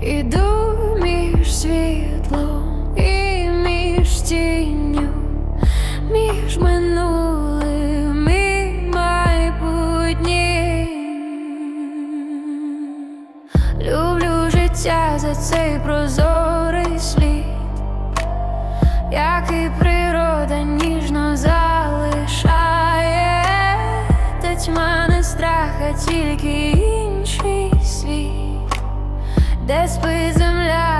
Іду між світлом і між тінню, між минулим і майбутнім. Люблю життя за цей прозорий слід, який природа ніжно залишає, та тьма не страх, а тільки інший світ, де земля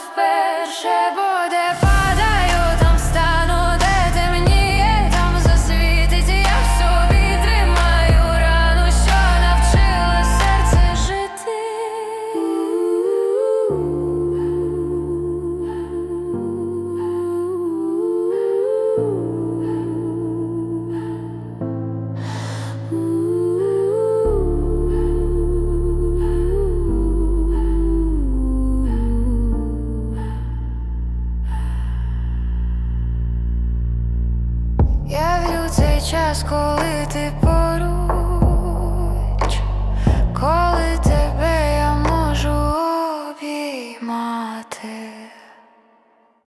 вперше буде час, коли ти поруч,